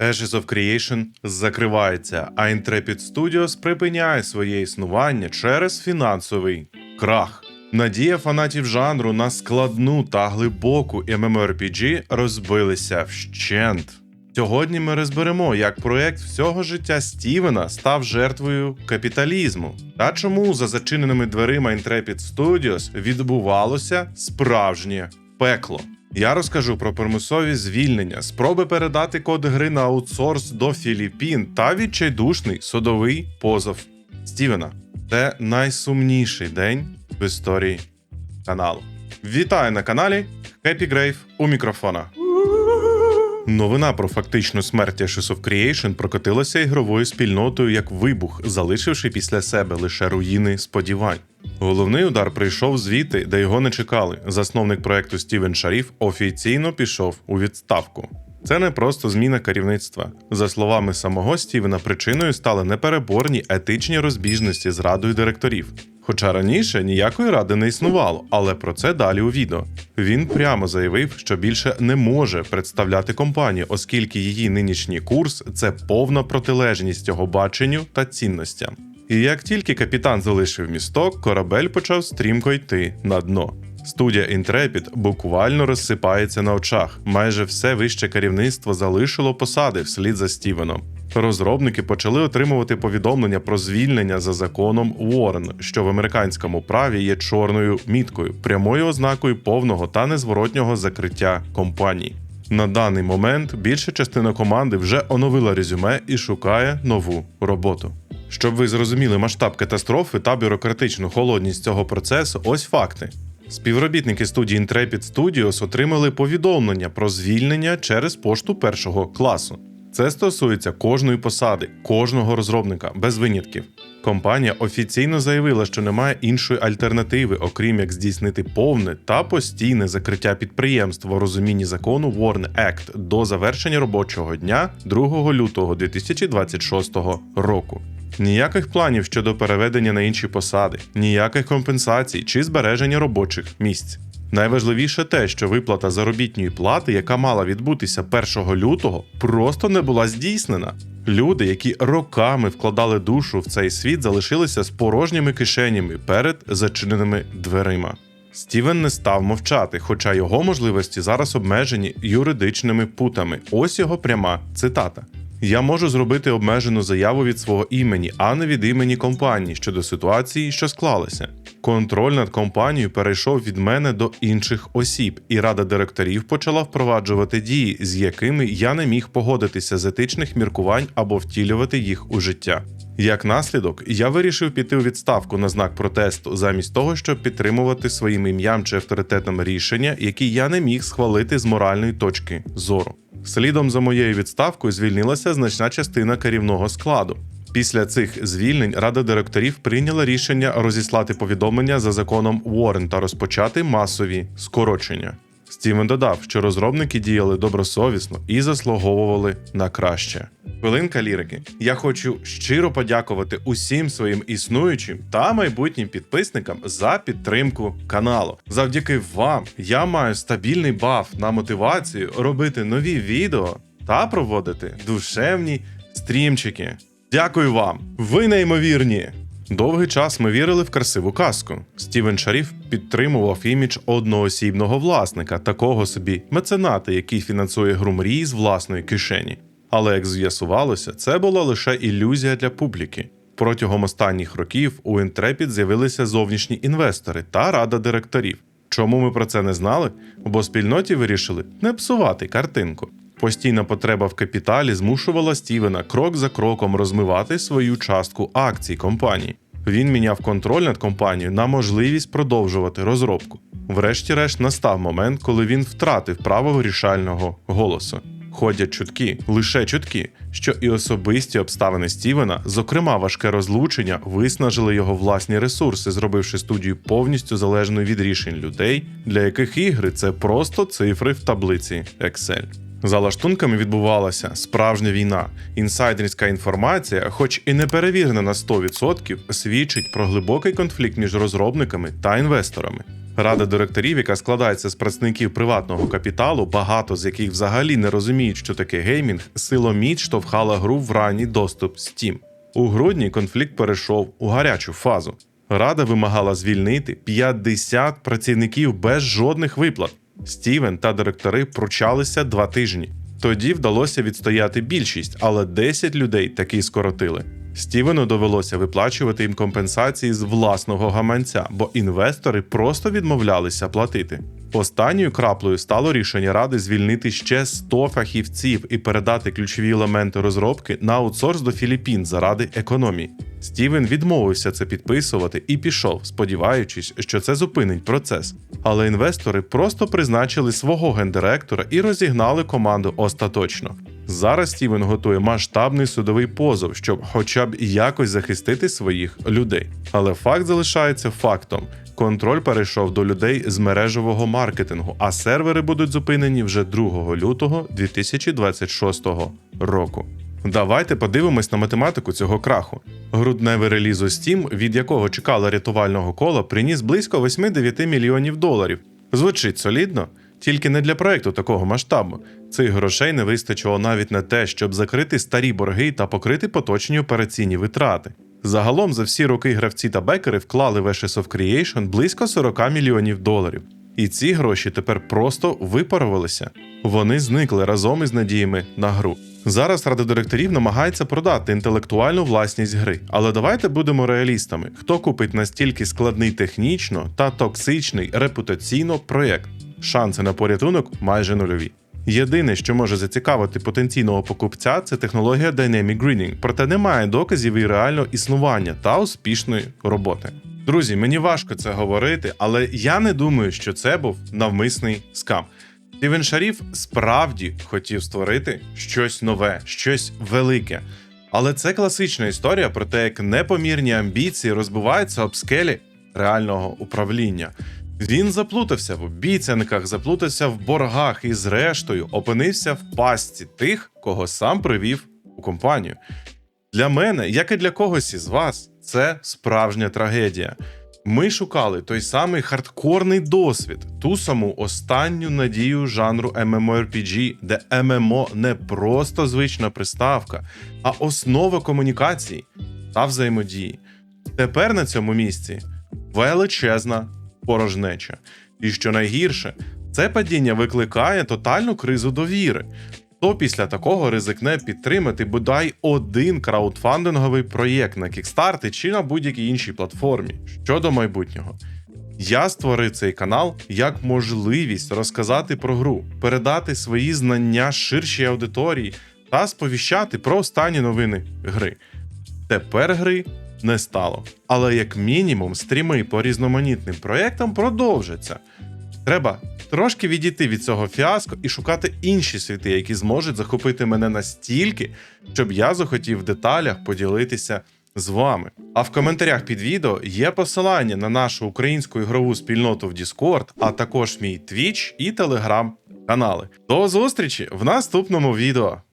Ashes of Creation закривається, а Intrepid Studios припиняє своє існування через фінансовий крах. Надія фанатів жанру на складну та глибоку MMORPG розбилися вщент. Сьогодні ми розберемо, як проект всього життя Стівена став жертвою капіталізму та чому за зачиненими дверима Intrepid Studios відбувалося справжнє пекло. Я розкажу про примусові звільнення, спроби передати код гри на аутсорс до Філіппін та відчайдушний судовий позов Стівена. Це найсумніший день в історії каналу. Вітаю на каналі Happy Grave у мікрофона. Новина про фактичну смерть Ashes of Creation прокотилася ігровою спільнотою як вибух, залишивши після себе лише руїни сподівань. Головний удар прийшов звідти, де його не чекали. Засновник проекту Стівен Шаріф офіційно пішов у відставку. Це не просто зміна керівництва. За словами самого Стівена, причиною стали непереборні етичні розбіжності з радою директорів. Хоча раніше ніякої ради не існувало, але про це далі у відео. Він прямо заявив, що більше не може представляти компанію, оскільки її нинішній курс це повна протилежність його баченню та цінностям. І як тільки капітан залишив місток, корабель почав стрімко йти на дно. Студія Intrepid буквально розсипається на очах. Майже все вище керівництво залишило посади вслід за Стівеном. Розробники почали отримувати повідомлення про звільнення за законом Уоррен, що в американському праві є чорною міткою, прямою ознакою повного та незворотнього закриття компанії. На даний момент більша частина команди вже оновила резюме і шукає нову роботу. Щоб ви зрозуміли масштаб катастрофи та бюрократичну холодність цього процесу, ось факти. Співробітники студії Intrepid Studios отримали повідомлення про звільнення через пошту першого класу. Це стосується кожної посади, кожного розробника, без винятків. Компанія офіційно заявила, що немає іншої альтернативи, окрім як здійснити повне та постійне закриття підприємства у розумінні закону Warn Act до завершення робочого дня 2 лютого 2026 року. Ніяких планів щодо переведення на інші посади, ніяких компенсацій чи збереження робочих місць. Найважливіше те, що виплата заробітної плати, яка мала відбутися 1 лютого, просто не була здійснена. Люди, які роками вкладали душу в цей світ, залишилися з порожніми кишенями перед зачиненими дверима. Стівен не став мовчати, хоча його можливості зараз обмежені юридичними путами. Ось його пряма цитата. Я можу зробити обмежену заяву від свого імені, а не від імені компанії щодо ситуації, що склалася. Контроль над компанією перейшов від мене до інших осіб, і рада директорів почала впроваджувати дії, з якими я не міг погодитися з етичних міркувань або втілювати їх у життя. Як наслідок, я вирішив піти у відставку на знак протесту, замість того, щоб підтримувати своїм ім'ям чи авторитетом рішення, які я не міг схвалити з моральної точки зору. Слідом за моєю відставкою звільнилася значна частина керівного складу. Після цих звільнень рада директорів прийняла рішення розіслати повідомлення за законом Уоррен та розпочати масові скорочення. Стівен додав, що розробники діяли добросовісно і заслуговували на краще. Хвилинка лірики. Я хочу щиро подякувати усім своїм існуючим та майбутнім підписникам за підтримку каналу. Завдяки вам я маю стабільний баф на мотивацію робити нові відео та проводити душевні стрімчики. Дякую вам! Ви неймовірні! Довгий час ми вірили в красиву казку. Стівен Шаріф підтримував імідж одноосібного власника, такого собі мецената, який фінансує гру мрії з власної кишені. Але як з'ясувалося, це була лише ілюзія для публіки. Протягом останніх років у Intrepid з'явилися зовнішні інвестори та рада директорів. Чому ми про це не знали? Бо спільноті вирішили не псувати картинку. Постійна потреба в капіталі змушувала Стівена крок за кроком розмивати свою частку акцій компанії. Він міняв контроль над компанією на можливість продовжувати розробку. Врешті-решт настав момент, коли він втратив право вирішального голосу. Ходять чутки, лише чутки, що і особисті обставини Стівена, зокрема важке розлучення, виснажили його власні ресурси, зробивши студію повністю залежною від рішень людей, для яких ігри це просто цифри в таблиці Excel. За лаштунками відбувалася справжня війна. Інсайдерська інформація, хоч і не перевірена на 100%, свідчить про глибокий конфлікт між розробниками та інвесторами. Рада директорів, яка складається з представників приватного капіталу, багато з яких взагалі не розуміють, що таке геймінг, силоміць штовхала гру в ранній доступ Steam. У грудні конфлікт перейшов у гарячу фазу. Рада вимагала звільнити 50 працівників без жодних виплат. Стівен та директори пручалися два тижні. Тоді вдалося відстояти більшість, але 10 людей таки скоротили. Стівену довелося виплачувати їм компенсації з власного гаманця, бо інвестори просто відмовлялися платити. Останньою краплею стало рішення ради звільнити ще 100 фахівців і передати ключові елементи розробки на аутсорс до Філіппін заради економії. Стівен відмовився це підписувати і пішов, сподіваючись, що це зупинить процес. Але інвестори просто призначили свого гендиректора і розігнали команду остаточно. Зараз Стівен готує масштабний судовий позов, щоб хоча б якось захистити своїх людей. Але факт залишається фактом: контроль перейшов до людей з мережевого маркетингу, а сервери будуть зупинені вже 2 лютого 2026 року. Давайте подивимось на математику цього краху. Грудневий реліз у Steam, від якого чекали рятувального кола, приніс близько 8-9 мільйонів доларів. Звучить солідно, тільки не для проекту такого масштабу. Цих грошей не вистачило навіть на те, щоб закрити старі борги та покрити поточні операційні витрати. Загалом за всі роки гравці та бекери вклали в Ashes of Creation близько 40 мільйонів доларів. І ці гроші тепер просто випарувалися. Вони зникли разом із надіями на гру. Зараз рада директорів намагається продати інтелектуальну власність гри, але давайте будемо реалістами: хто купить настільки складний технічно та токсичний репутаційно проєкт? Шанси на порятунок майже нульові. Єдине, що може зацікавити потенційного покупця, це технологія Dynamic Greening, проте немає доказів її реального існування та успішної роботи. Друзі, мені важко це говорити, але я не думаю, що це був навмисний скам. Стівен Шаріф справді хотів створити щось нове, щось велике. Але це класична історія про те, як непомірні амбіції розбиваються об скелі реального управління. Він заплутався в обіцянках, заплутався в боргах і, зрештою, опинився в пастці тих, кого сам привів у компанію. Для мене, як і для когось із вас, це справжня трагедія. Ми шукали той самий хардкорний досвід, ту саму останню надію жанру MMORPG, де ММО не просто звична приставка, а основа комунікації та взаємодії. Тепер на цьому місці величезна порожнеча. І що найгірше, це падіння викликає тотальну кризу довіри. Хто після такого ризикне підтримати бодай один краудфандинговий проєкт на Kickstarter чи на будь-якій іншій платформі щодо майбутнього. Я створив цей канал як можливість розказати про гру, передати свої знання ширшій аудиторії та сповіщати про останні новини гри. Тепер гри не стало. Але як мінімум стріми по різноманітним проєктам продовжаться. Треба трошки відійти від цього фіаско і шукати інші світи, які зможуть захопити мене настільки, щоб я захотів в деталях поділитися з вами. А в коментарях під відео є посилання на нашу українську ігрову спільноту в Discord, а також мій Twitch і Telegram канали. До зустрічі в наступному відео!